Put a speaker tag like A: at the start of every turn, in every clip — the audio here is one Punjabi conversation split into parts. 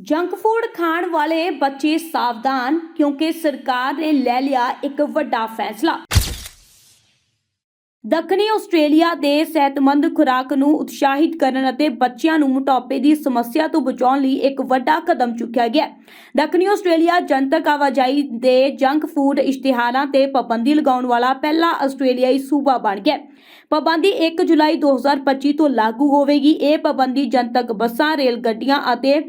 A: ਜੰਕ ਫੂਡ ਖਾਣ ਵਾਲੇ ਬੱਚੇ ਸਾਵਧਾਨ, ਕਿਉਂਕਿ ਸਰਕਾਰ ਨੇ ਲੈ ਲਿਆ ਇੱਕ ਵੱਡਾ ਫੈਸਲਾ। ਦੱਖਣੀ ਆਸਟ੍ਰੇਲੀਆ ਦੇ ਸਿਹਤਮੰਦ ਖੁਰਾਕ ਨੂੰ ਉਤਸ਼ਾਹਿਤ ਕਰਨ ਅਤੇ ਬੱਚਿਆਂ ਨੂੰ ਮੋਟਾਪੇ ਦੀ ਸਮੱਸਿਆ ਤੋਂ ਬਚਾਉਣ ਲਈ ਇੱਕ ਵੱਡਾ ਕਦਮ ਚੁੱਕਿਆ ਗਿਆ ਦੱਖਣੀ ਆਸਟ੍ਰੇਲੀਆ ਜਨਤਕ ਆਵਾਜਾਈ ਦੇ ਜੰਕ ਫੂਡ ਇਸ਼ਤਿਹਾਰਾਂ ਤੇ ਪਾਬੰਦੀ ਲਗਾਉਣ ਵਾਲਾ ਪਹਿਲਾ ਆਸਟ੍ਰੇਲੀਆਈ ਸੂਬਾ ਬਣ ਗਿਆ ਪਾਬੰਦੀ 1 ਜੁਲਾਈ 2025 ਤੋਂ ਲਾਗੂ ਹੋਵੇਗੀ। ਇਹ ਪਾਬੰਦੀ ਜਨਤਕ ਬੱਸਾਂ, ਰੇਲ ਗੱਡੀਆਂ ਅਤੇ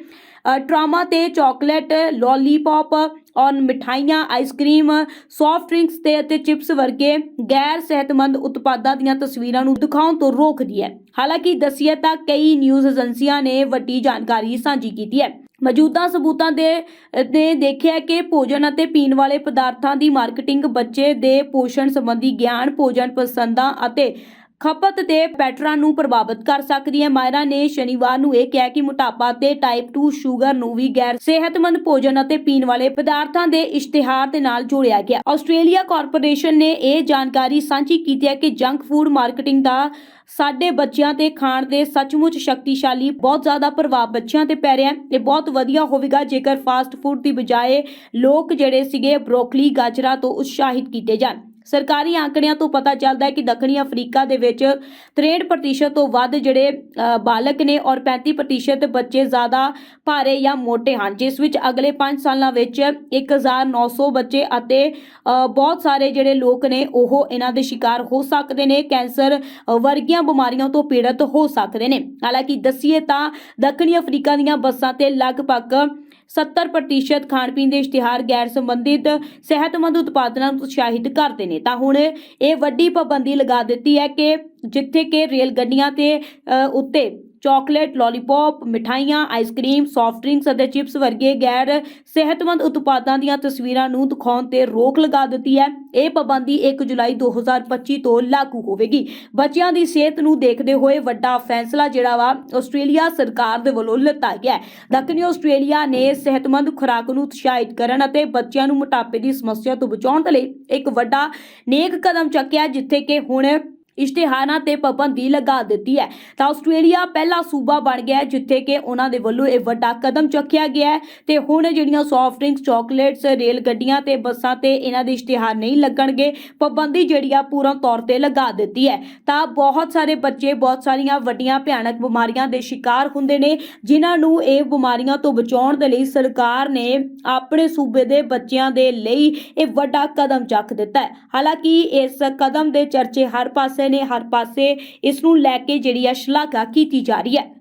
A: ਟਰਾਮਾ ਤੇ ਚਾਕਲੇਟ, ਲੋਲੀਪੌਪ, ਔਰ ਮਿਠਾਈਆਂ ਆਈਸਕ੍ਰੀਮ ਸੌਫਟ ਡਰਿੰਕਸ ਤੇ ਅਤੇ ਚਿਪਸ ਵਰਗੇ ਗੈਰ ਸਿਹਤਮੰਦ ਉਤਪਾਦਾਂ ਦੀਆਂ ਤਸਵੀਰਾਂ ਨੂੰ ਦਿਖਾਉਣ ਤੋਂ ਰੋਕਦੀ ਹੈ। ਹਾਲਾਂਕਿ ਦਸੀਏ ਤਾਂ ਕਈ ਨਿਊਜ਼ ਏਜੰਸੀਆਂ ਨੇ ਵੱਡੀ ਜਾਣਕਾਰੀ ਸਾਂਝੀ ਕੀਤੀ ਹੈ। ਮੌਜੂਦਾ ਸਬੂਤਾਂ ਦੇ, ਨੇ ਦੇਖਿਆ ਕਿ ਭੋਜਨ ਅਤੇ ਪੀਣ ਵਾਲੇ ਪਦਾਰਥਾਂ ਦੀ ਮਾਰਕੀਟਿੰਗ ਬੱਚੇ ਦੇ ਪੋਸ਼ਣ ਸੰਬੰਧੀ ਗਿਆਨ, ਭੋਜਨ ਪਸੰਦਾਂ ਅਤੇ ਖਪਤ ਦੇ ਪੈਟਰਾਂ ਨੂੰ ਪ੍ਰਭਾਵਿਤ ਕਰ ਸਕਦੀ ਹੈ। ਮਾਇਰਾ ਨੇ ਸ਼ਨੀਵਾਰ ਨੂੰ ਇਹ ਕਿਹਾ ਕਿ ਮੋਟਾਪਾ ਤੇ ਟਾਈਪ 2 ਸ਼ੂਗਰ ਨੂੰ ਵੀ ਗੈਰ ਸਿਹਤਮੰਦ ਭੋਜਨ ਅਤੇ ਪੀਣ ਵਾਲੇ ਪਦਾਰਥਾਂ ਦੇ ਇਸ਼ਤਿਹਾਰ ਦੇ ਨਾਲ ਜੋੜਿਆ ਗਿਆ। ਆਸਟ੍ਰੇਲੀਆ ਕਾਰਪੋਰੇਸ਼ਨ ਨੇ ਇਹ ਜਾਣਕਾਰੀ ਸਾਂਝੀ ਕੀਤੀ ਹੈ ਕਿ ਜੰਕ ਫੂਡ ਮਾਰਕੀਟਿੰਗ ਦਾ ਸਾਡੇ ਬੱਚਿਆਂ ਤੇ ਖਾਣ ਦੇ ਸੱਚਮੁੱਚ ਸ਼ਕਤੀਸ਼ਾਲੀ, ਬਹੁਤ ਜ਼ਿਆਦਾ ਪ੍ਰਭਾਵ ਬੱਚਿਆਂ ਤੇ ਪੈ ਰਿਹਾ ਹੈ। ਇਹ ਬਹੁਤ ਵਧੀਆ ਹੋਵੇਗਾ ਜੇਕਰ ਫਾਸਟ ਫੂਡ ਦੀ ਬਜਾਏ ਲੋਕ ਜਿਹੜੇ ਸੀਗੇ ਬਰੋਕਲੀ ਗਾਜਰਾਂ ਤੋਂ ਉਤਸ਼ਾਹਿਤ ਕੀਤੇ ਜਾਣ। ਸਰਕਾਰੀ ਆંકੜਿਆਂ ਤੋਂ ਪਤਾ ਚੱਲਦਾ ਹੈ ਕਿ ਦੱਖਣੀ ਅਫਰੀਕਾ ਦੇ ਵਿੱਚ 63% ਤੋਂ ਵੱਧ ਜਿਹੜੇ ਬਾਲਕ ਨੇ ਔਰ 35% ਬੱਚੇ ਜ਼ਿਆਦਾ ਭਾਰੇ ਜਾਂ ਮੋਟੇ ਹਨ, ਜਿਸ ਵਿੱਚ ਅਗਲੇ 5 ਸਾਲਾਂ ਵਿੱਚ 1900 ਬੱਚੇ ਅਤੇ ਬਹੁਤ ਸਾਰੇ ਜਿਹੜੇ ਲੋਕ ਨੇ ਉਹ ਇਹਨਾਂ ਦੇ ਸ਼ਿਕਾਰ ਹੋ ਸਕਦੇ ਨੇ, ਕੈਂਸਰ ਵਰਗੀਆਂ ਬਿਮਾਰੀਆਂ ਤੋਂ ਪੀੜਤ ਹੋ ਸਕਦੇ ਨੇ। ਹਾਲਾਂਕਿ ਦੱਸੀਏ ਤਾਂ ਦੱਖਣੀ ਅਫਰੀਕਾ ਦੀਆਂ ਬੱਸਾਂ ਤੇ ਲਗਭਗ 70% ਖਾਣ ਪੀਣ ਦੇ ਇਸ਼ਤਿਹਾਰ ਗੈਰ ਸੰਬੰਧਿਤ ਸਿਹਤਮੰਦ ਉਤਪਾਦਨਾਂ ਨੂੰ ਉਤਸ਼ਾਹਿਤ ਕਰਦੇ ਨੇ। ਤਾਂ ਹੁਣ ਇਹ ਵੱਡੀ ਪਾਬੰਦੀ ਲਗਾ ਦਿੱਤੀ ਹੈ ਕਿ ਜਿੱਥੇ ਕਿ ਰੇਲ ਗੱਡੀਆਂ ਤੇ ਅ, ਉੱਤੇ ਚਾਕਲੇਟ ਲੋਲੀਪੌਪ ਮਿਠਾਈਆਂ ਆਈਸਕ੍ਰੀਮ ਸੌਫਟ ਡਰਿੰਕਸ ਅਤੇ ਚਿਪਸ ਵਰਗੇ ਗੈਰ ਸਿਹਤਮੰਦ ਉਤਪਾਦਾਂ ਦੀਆਂ ਤਸਵੀਰਾਂ ਨੂੰ ਦਿਖਾਉਣ ਤੇ ਰੋਕ ਲਗਾ ਦਿੱਤੀ ਹੈ। ਇਹ ਪਾਬੰਦੀ 1 ਜੁਲਾਈ 2025 ਤੋਂ ਲਾਗੂ ਹੋਵੇਗੀ। ਬੱਚਿਆਂ ਦੀ ਸਿਹਤ ਨੂੰ ਦੇਖਦੇ ਹੋਏ ਵੱਡਾ ਫੈਸਲਾ ਜਿਹੜਾ ਵਾ, ਆਸਟ੍ਰੇਲੀਆ ਸਰਕਾਰ ਦੇ ਵੱਲੋਂ ਲਿੱਤਾ ਗਿਆ ਦੱਖਣੀ ਆਸਟ੍ਰੇਲੀਆ ਨੇ ਸਿਹਤਮੰਦ ਖੁਰਾਕ ਨੂੰ ਉਤਸ਼ਾਹਿਤ ਕਰਨ ਅਤੇ ਬੱਚਿਆਂ ਨੂੰ ਮੋਟਾਪੇ ਦੀ ਸਮੱਸਿਆ ਤੋਂ ਬਚਾਉਣ ਦੇ ਲਈ ਇੱਕ ਵੱਡਾ ਨੇਕ ਕਦਮ ਚੱਕਿਆ, ਜਿੱਥੇ ਕਿ ਹੁਣ ਇਸ਼ਤਿਹਾਰਾਂ ਤੇ ਪਾਬੰਦੀ ਲਗਾ ਦਿੱਤੀ ਹੈ। ਤਾਂ ਆਸਟ੍ਰੇਲੀਆ ਪਹਿਲਾ ਸੂਬਾ ਬਣ ਗਿਆ ਜਿੱਥੇ ਕਿ ਉਹਨਾਂ ਦੇ ਵੱਲੋਂ ਇਹ ਵੱਡਾ ਕਦਮ ਚੱਕਿਆ ਗਿਆ ਹੈ ਤੇ ਹੁਣ ਜਿਹੜੀਆਂ ਸੌਫਟ ਡਰਿੰਕਸ ਚਾਕਲੇਟਸ ਰੇਲ ਗੱਡੀਆਂ ਤੇ ਬੱਸਾਂ ਤੇ ਇਹਨਾਂ ਦੇ ਇਸ਼ਤਿਹਾਰ ਨਹੀਂ ਲੱਗਣਗੇ, ਪਾਬੰਦੀ ਜਿਹੜੀ ਆ ਪੂਰਨ ਤੌਰ ਤੇ ਲਗਾ ਦਿੱਤੀ ਹੈ। ਤਾਂ ਬਹੁਤ ਸਾਰੇ ਬੱਚੇ, ਬਹੁਤ ਸਾਰੀਆਂ ਵੱਡੀਆਂ ਭਿਆਨਕ ਬਿਮਾਰੀਆਂ ਦੇ ਸ਼ਿਕਾਰ ਹੁੰਦੇ ਨੇ, ਜਿਨ੍ਹਾਂ ਨੂੰ ਇਹ ਬਿਮਾਰੀਆਂ ਤੋਂ ਬਚਾਉਣ ਦੇ ਲਈ ਸਰਕਾਰ ਨੇ ਆਪਣੇ ਸੂਬੇ ਦੇ ਬੱਚਿਆਂ ਦੇ ਲਈ ਇਹ ਵੱਡਾ ਕਦਮ ਚੱਕ ਦਿੱਤਾ ਹੈ। ਹਾਲਾਂਕਿ ਇਸ ਕਦਮ ਦੇ ਚਰਚੇ ਹਰ ਪਾਸੇ ਨੇ ਹਰ ਪਾਸੇ ਇਸ ਨੂੰ ਲੈ ਕੇ ਜਿਹੜੀ ਆ ਸ਼ਲਾਘਾ ਕੀਤੀ ਜਾ ਰਹੀ ਹੈ।